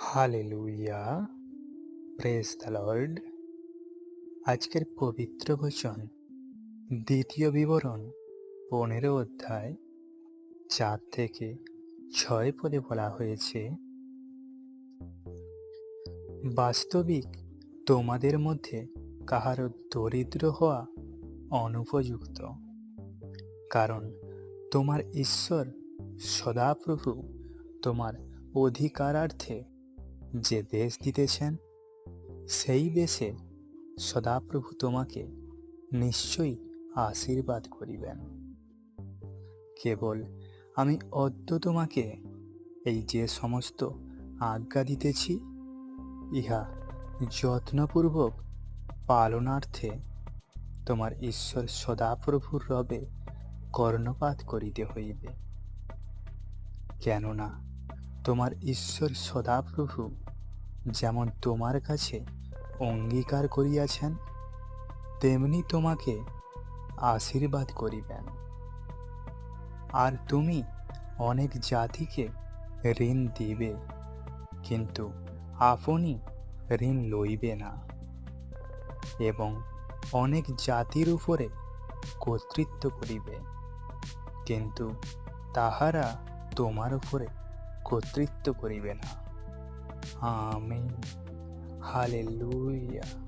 Hallelujah press the Lord আজকের পবিত্র বচন, দ্বিতীয় বিবরণ, পনেরো অধ্যায়, চার থেকে ছয় পদে বলা হয়েছে, বাস্তবিক তোমাদের মধ্যে কাহারও দরিদ্র হওয়া অনুপযুক্ত, কারণ তোমার ঈশ্বর সদাপ্রভু তোমার অধিকারার্থে যে দেশ দিতেছেন সেই দেশে সদাপ্রভু তোমাকে নিশ্চয়ই আশীর্বাদ করিবেন। কেবল আমি অদ্য তোমাকে এই যে সমস্ত আজ্ঞা দিতেছি, ইহা যত্নপূর্বক পালনার্থে তোমার ঈশ্বর সদাপ্রভুর রবে কর্ণপাত করিতে হইবে। কেননা তোমার ঈশ্বর সদাপ্রভু, যেমন তোমার কাছে অঙ্গীকার করিয়াছেন, তেমনি তোমাকে আশীর্বাদ করিবেন। আর তুমি অনেক জাতিকে ঋণ দিবে, কিন্তু আপনি ঋণ লইবে না। এবং অনেক জাতির উপরে কর্তৃত্ব করিবে, কিন্তু তাহারা তোমার উপরে কর্তৃত্ব করিবে না। আমি হালে হালেলুয়া।